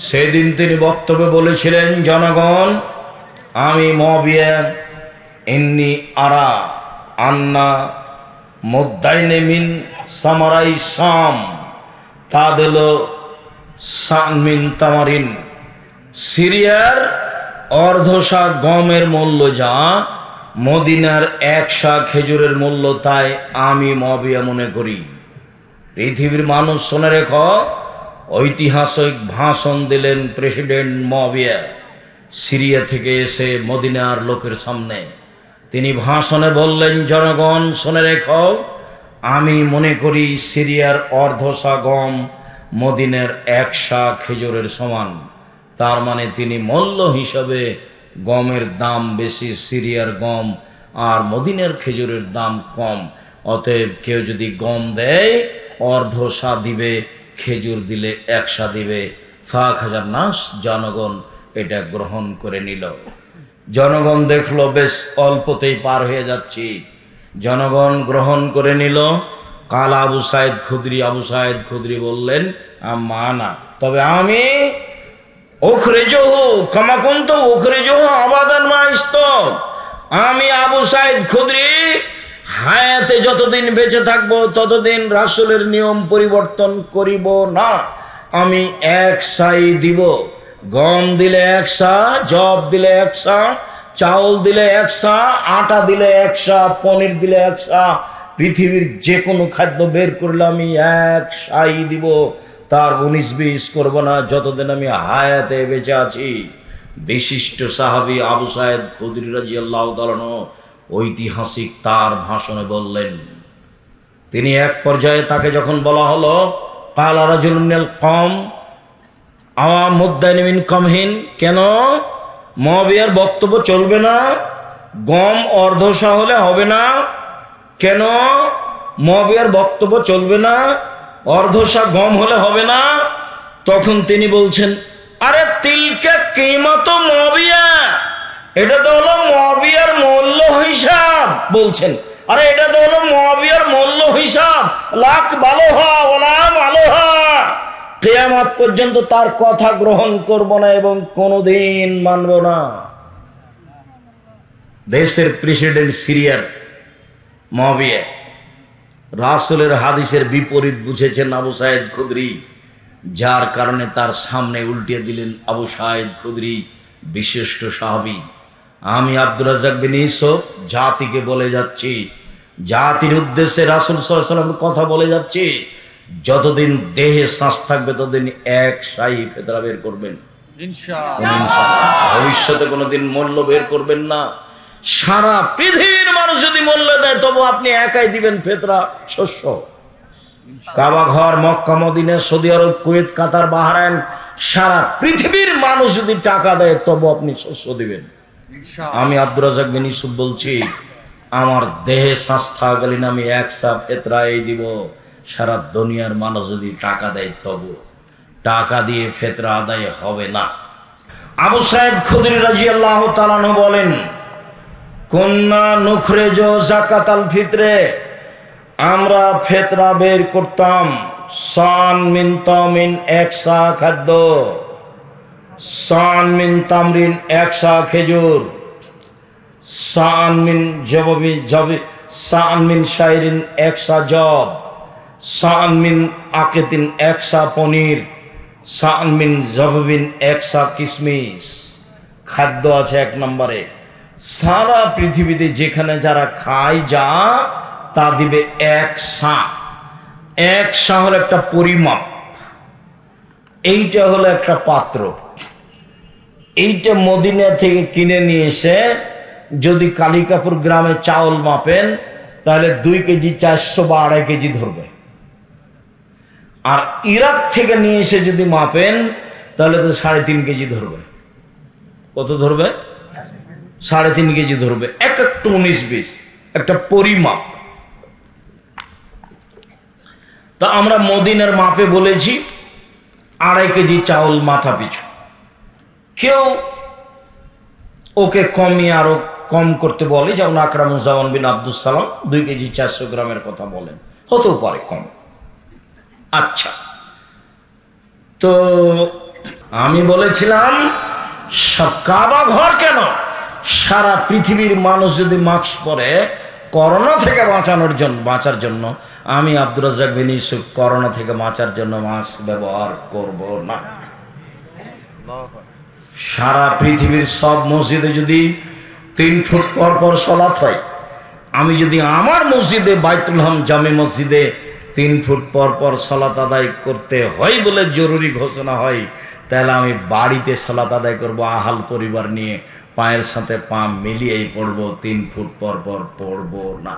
সেদিন তিনি বক্তব্যে বলেছিলেন, জনগণ, আমি মবিয়া ইন্নি আরা আন্না মোদ্দাইনে মিন সামারাই সাম তাদেল সান মিন তামারিন। সিরিয়ার অর্ধশা গমের মূল্য যা, মদিনার এক একশা খেজুরের মূল্য তাই আমি মবিয়া মনে করি। পৃথিবীর মানুষ শুনে রেখ ঐতিহাসিক ভাষণ দিলেন প্রেসিডেন্ট মবিয়া সিরিয়া থেকে এসে মদিনার লোকের সামনে। তিনি ভাষণে বললেন, জনগণ, শুনে রেখ, আমি মনে করি সিরিয়ার অর্ধশা গম মদিনের একশা খেজুরের সমান। তার মানে তিনি মূল্য হিসাবে গমের দাম বেশি, সিরিয়ার গম আর মদিনের খেজুরের দাম কম। অতএব কেউ যদি গম দেয় অর্ধ সা দিবে খেজুর দিলে একসা দিবে। ফাঁক হাজার নাস জনগণ এটা গ্রহণ করে নিল। জনগণ দেখল, বেশ অল্পতেই পার হয়ে যাচ্ছি। জনগণ গ্রহণ করে নিল। কাল আবু সাহেদ খুদরি, আবু সাহেদ খুদরি বললেন মা না, তবে আমি ওখরে ওখরেজহু কামাকুন্ত ওখরেজহু আবাদান মাইস্ত আমি আবু সাহেদ খুদরি হায়াতে যতদিন বেঁচে থাকব, ততদিন রাসুলের নিয়ম পরিবর্তন করিব না। আমি এক সাই দিব। গম দিলে একসা জব দিলে একসা চাউল দিলে একসা আটা দিলে একসা পনির দিলে একসা পৃথিবীর যে কোনো খাদ্য বের করলে আমি এক সাই দিব। তার উনিশ বিশ করব না, যতদিন আমি হায়াতে বেঁচে আছি। বিশিষ্ট সাহাবি আবু সাহেদ খুদরি রাজি আল্লাহ ঐতিহাসিক তার ভাষণে বললেন, তিনি এক পর্যায়ে তাকে যখন বলা হলো, কালা রাজুল কম আওয়াম মুদ্দানিমিন কমহীন, কেন? মহাবিয়ার বক্তব্য চলবে না, গম অর্ধসা হলে হবে না, কেন? মহাবিয়ার বক্তব্য চলবে না অর্ধসা গম হলে হবে না? তখন তিনি বলছেন, আরে তিলকে কিমত মবিয়া এটা তো হলো মবিয়ার মূল্য হিসাব বলছেন। আরে এটা তো হলো মবিয়ার মূল্য হিসাব। লাখ ভালো হা ওলাম আলো কেয়ামাত পর্যন্ত তার কথা গ্রহণ করব না এবং কোনোদিন মানব না। দেশের প্রেসিডেন্ট সিরিয়ার মহাবিয়া রাসুলের হাদিসের বিপরীত বুঝেছেন আবু সাহেদ খুদরি, যার কারণে তার সামনে উল্টিয়ে দিলেন আবু সাহেদ খুদরি, বিশিষ্ট সাহাবি। আমি আব্দুর রাজাক বিন ইসব জাতিকে বলে যাচ্ছি। জাতির উদ্দেশ্যে রাসুল সাল্লামের কথা বলে যাচ্ছি। যতদিন দেহে শ্বাস থাকবে ততদিন এক সাই ফেতরা বের করবেন। ভবিষ্যতে কোনোদিন মূল্য বের করবেন না। সারা পৃথিবীর মানুষ যদি মূল্য দেয় তবু আপনি একাই দিবেন ফেতরা শস্য। কাবা ঘর Mecca Medina Saudi Arabia Kuwait Qatar Bahrain সারা পৃথিবীর মানুষ যদি টাকা দেয় তবু আপনি শস্য দিবেন। আমি আব্দুর রাজাক বিন ইউসুফ বলছি, আমার দেহে শ্বাস থাকালীন আমি এক সা ফেতরা এই দিব, সারা দুনিয়ার মানুষ যদি টাকা দেয় তবু। টাকা দিয়ে ফেতরা আদায় হবে না। আবু সাহেব খুদরি রাজি আল্লাহ তালানু বলেন কন্যা নুখরে জো জাকাত ফিতরে, আমরা ফেতরা বের করতাম, সান মিন তামিন একসা খাদ্য সান মিন তামরিন একসা খেজুর। সান মিন জববি জবি, সান মিন শাইরিন একসা জব। সান মিন আকেতিন একসা পনির। সান মিন জববিন একসা কিসমিস। খাদ্য আছে এক নম্বরে। সারা পৃথিবীতে যেখানে যারা খায় যা, তা দিবে এক সা। এক সা হলো একটা পরিমাপ। এইটা হলো একটা পাত্র। এইটা মদিনা থেকে কিনে নিয়ে এসে যদি কালিকাপুর গ্রামে চাউল মাপেন, তাহলে দুই কেজি চারশো বা আড়াই কেজি ধরবে। আর ইরাক থেকে নিয়ে এসে যদি মাপেন, তাহলে তো সাড়ে তিন কেজি ধরবে। কত ধরবে? সাড়ে তিন কেজি ধরবে। এক একটা উনিশ বিশ, একটা পরিমাপ। তা আমরা মদিনের মাপে বলেছি, আড়াই কেজি চাউল মাথা পিছু। কেউ ওকে কমিয়ে আরও কম করতে বলে, যেমন আকরামুজ্জামান বিন আব্দুল সালাম, দুই কেজি চারশো গ্রামের কথা বলেন। হতেও পারে কম। আচ্ছা। তো আমি বলেছিলাম কাবা ঘর কেন? সারা পৃথিবীর মানুষ যদি মাস্ক পরে করোনা থেকে বাঁচানোর জন্য বাঁচার জন্য, আমি আব্দুর রাজাক বিন ইউসুফ করোনা থেকে বাঁচার জন্য মাস্ক ব্যবহার করব না। সারা পৃথিবীর সব মসজিদে যদি তিন ফুট পর পর সলাৎ হয়, আমি যদি আমার মসজিদে বাইতুল হাম জামে মসজিদে তিন ফুট পর পর সলাত আদায় করতে হয় বলে জরুরি ঘোষণা হয়, তাহলে আমি বাড়িতে সলাত আদায় করব, আহাল পরিবার নিয়ে পায়ের সাথে পা মিলিয়েই পড়ব, তিন ফুট পর পর পড়ব না।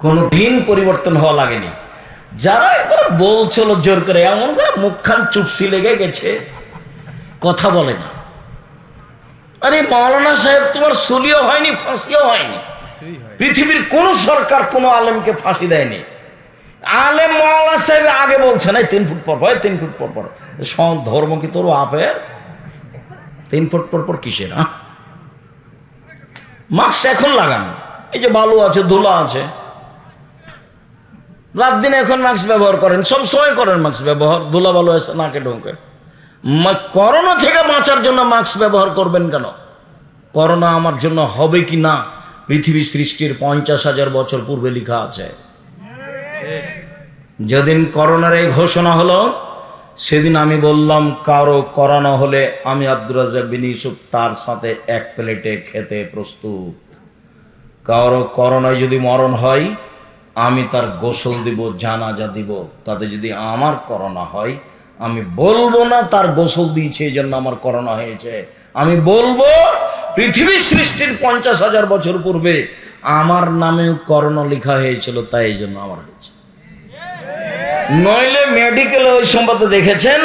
কোনো দিন পরিবর্তন হওয়া লাগেনি। যারা এবার বলছিল জোর করে এমন করে মুখখান চুপসি লেগে গেছে কথা বলে না। আরে মাওলানা সাহেব তোমার সুলিও হয়নি ফাঁসিও হয়নি। পৃথিবীর কোন সরকার কোন আলেমকে ফাঁসি দেয়নি। আলেম মাওলানা সাহেব আগে বলছেন এই তিন ফুট পর পর তিন ফুট পর পর। ধর্ম কি তোর আপের তিন ফুট পর পর কিসের হ্যাঁ? মাস্ক এখন লাগান। এই যে বালু আছে ধুলা আছে। রাত দিন এখন মাস্ক ব্যবহার করেন, সব সময় করেন মাস্ক ব্যবহার ধুলা বালু এসে নাকে ঢোকে। করোনা থেকে বাঁচার জন্য মাস্ক ব্যবহার করবেন কেন? করোনা আমার জন্য হবে কি না? পৃথিবী সৃষ্টির পঞ্চাশ হাজার বছর পূর্বে লেখা আছে। যেদিন করোনার এই ঘোষণা হলো, সেদিন আমি বললাম, কারও করোনা হলে আমি আব্দুর রাজাক বিন ইউসুফ তার সাথে এক প্লেটে খেতে প্রস্তুত। কারও করোনায় যদি মরণ হয় আমি তার গোসল দিব, জানাজা দিব, তাতে যদি আমার করোনা হয়, আমি বলব না তার গোসল দিয়েছে এই জন্য আমার করোনা হয়েছে। আমি বলব, পৃথিবী সৃষ্টির পঞ্চাশ হাজার বছর পূর্বে আমার নামেও করোনা লেখা হয়েছিল, তাই এই জন্য আমার হয়েছে। নইলে মেডিকেলে ওই সম্পর্কে দেখেছেন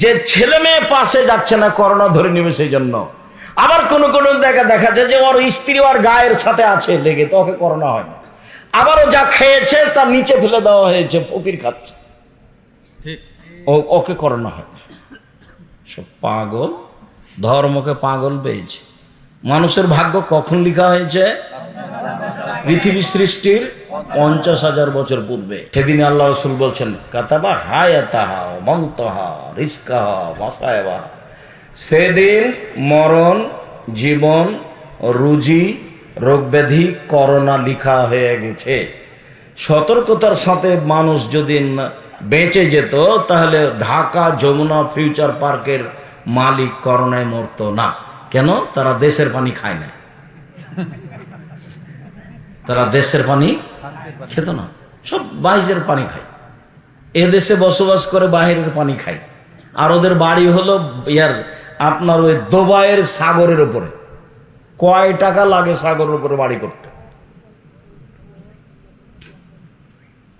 যে ছেলে মেয়ে পাশে যাচ্ছে না, করোনা ধরে নেবে সেই জন্য। আবার কোন কোন দেখা দেখা যায় যে ওর স্ত্রী ওর গায়ের সাথে আছে, লেগে তো ওকে করোনা হয় না। আবারও যা খেয়েছে তার নিচে ফেলে দেওয়া হয়েছে ফকির খাচ্ছে। ওকে করোনা হয়। সব পাগল ধর্মকে পাগল পেয়েছে মানুষের ভাগ্য কখন লেখা হয়েছে? পৃথিবী সৃষ্টির পঞ্চাশ হাজার বছর পূর্বে। সেদিন আল্লাহ রসুল বলছেন কাতাবা হায় তাহা মন্তহা রিস্কাহা মশায়বা সেদিন মরণ জীবন রুজি রোগব্যাধি করোনা লিখা হয়ে গেছে। সতর্কতার সাথে মানুষ যদি বেঁচে যেত, তাহলে ঢাকা যমুনা ফিউচার পার্কের মালিক করোনায় মরতো না। কেন? তারা দেশের পানি খায় না। তারা দেশের পানি খেত না। সব বাইরের পানি খায়। এ দেশে বসবাস করে বাইরের পানি খায়। আর ওদের বাড়ি হলো ইয়ার আপনার ওই দোবাইয়ের সাগরের উপরে। কয় টাকা লাগে সাগরের উপরে বাড়ি করতে?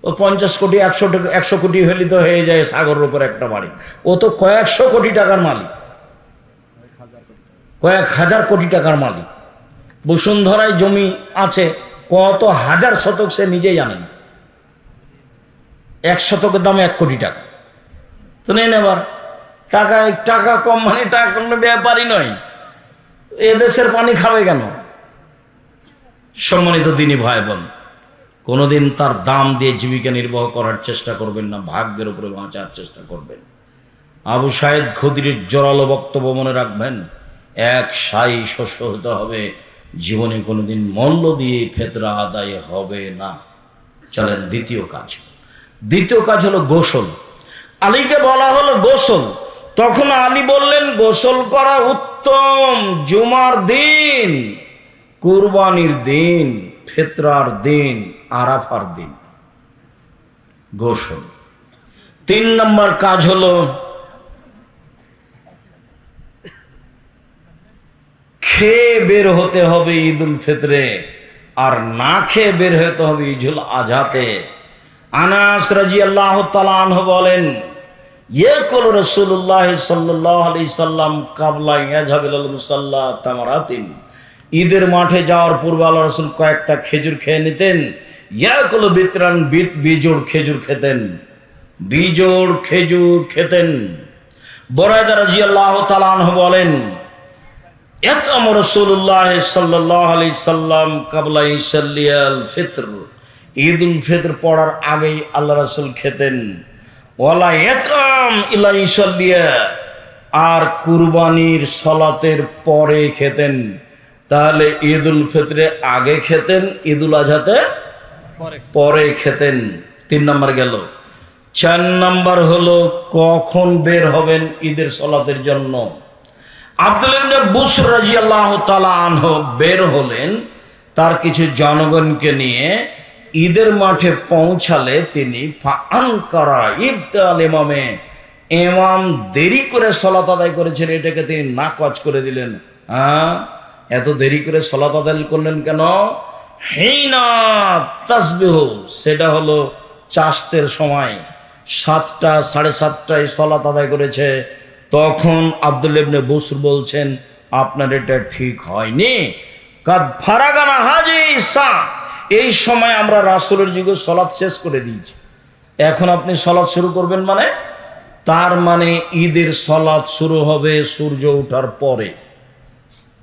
ও পঞ্চাশ কোটি, একশো একশো কোটি হলে তো হয়ে যায় সাগরের উপরে একটা বাড়ি। ও তো কয়েকশো কোটি টাকার মালিক। কয়েক হাজার কোটি টাকার মালিক। বসুন্ধরায় জমি আছে, কত হাজার শতক সে নিজেই জানেন এক শতকের দাম এক কোটি টাকা। তো নেন এবার। টাকা টাকা কম মানে টাকা কোনো ব্যাপারই নয়। এদেশের পানি খাবে কেন? সম্মানিত দিনী ভাই বোন কোনোদিন তার দাম দিয়ে জীবিকা নির্বাহ করার চেষ্টা করবেন না, ভাগ্যের উপরে বাঁচার চেষ্টা করবেন। আবু সাহেদ খদিরের জোরালো বক্তব্য মনে রাখবেন, এক সাই শস্য হতে হবে, জীবনে কোনোদিন মল্ল দিয়ে ফেতরা আদায় হবে না। চলেন দ্বিতীয় কাজ। দ্বিতীয় কাজ হলো গোসল। আলীকে বলা হলো গোসল। তখন আলী বললেন, গোসল করা উত্তম জুমার দিন, কুরবানির দিন, ফেতরার দিন, আরাফার দিন। গোসল তিন নম্বর কাজ হলো, খেয়ে বের হতে হবে ঈদ উল ফিতরে, আর না খেয়ে বের হতে হবে ঈদুল আজহাতে। আনাস রাজি আল্লাহ তালাহ বলেন ইয়ে কল রসুল্লাহ সাল্লাহ আলি সাল্লাম কাবলা ইয়াজাবিল মুসাল্লা তামারাতিন। ঈদের মাঠে যাওয়ার পূর্বে আল্লাহ রসুল কয়েকটা খেজুর খেয়ে নিতেন। ইয়া কল বিতরান বিত বিজোড় খেজুর খেতেন। বিজোড় খেজুর খেতেন। বরায়দা রাজি আল্লাহ তালাহ বলেন এতম রসুল্লাহ সাল্লাহ আলি সাল্লাম কাবলা ইসাল্লিয়াল ফিত্র। ঈদ উল ফিত্র পড়ার আগেই আল্লাহ রসুল খেতেন। ওয়ালা এতম ইলাইসলিয়া আর কুরবানির সলাতের পরে খেতেন। তাহলে ঈদুল ফিতরে আগে খেতেন ঈদুল আজহাতে পরে। খেতেন। তিন নম্বর গেল। চার নম্বর হলো কখন বের হবেন ঈদের সলাতের জন্য? আব্দুল ইবনে বুস রাজিয়াল্লাহ তাআলা আনহু বের হলেন তার কিছু জনগণকে নিয়ে ঈদের মাঠে পৌঁছালে তিনি ইমামে, ইমাম দেরি করে সলাত আদায় করেছেন, এটাকে তিনি নাকচ করে দিলেন। হ্যাঁ? এত দেরি করে সলাত আদায় করলেন কেন? হেইনা সেটা হলো চাষতের সময়। সাতটা, সাড়ে সাতটায় সলাত আদায় করেছে। তখন আব্দুল ইবনে বসুর বলছেন, আপনার এটা ঠিক হয়নি। কাদ ফারাগানা হাজি সা এই সময় আমরা রাসুলের যুগে সলাদ শেষ করে দিয়েছি। এখন আপনি সলাদ শুরু করবেন মানে? তার মানে ঈদের সলাদ শুরু হবে সূর্য ওঠার পরে।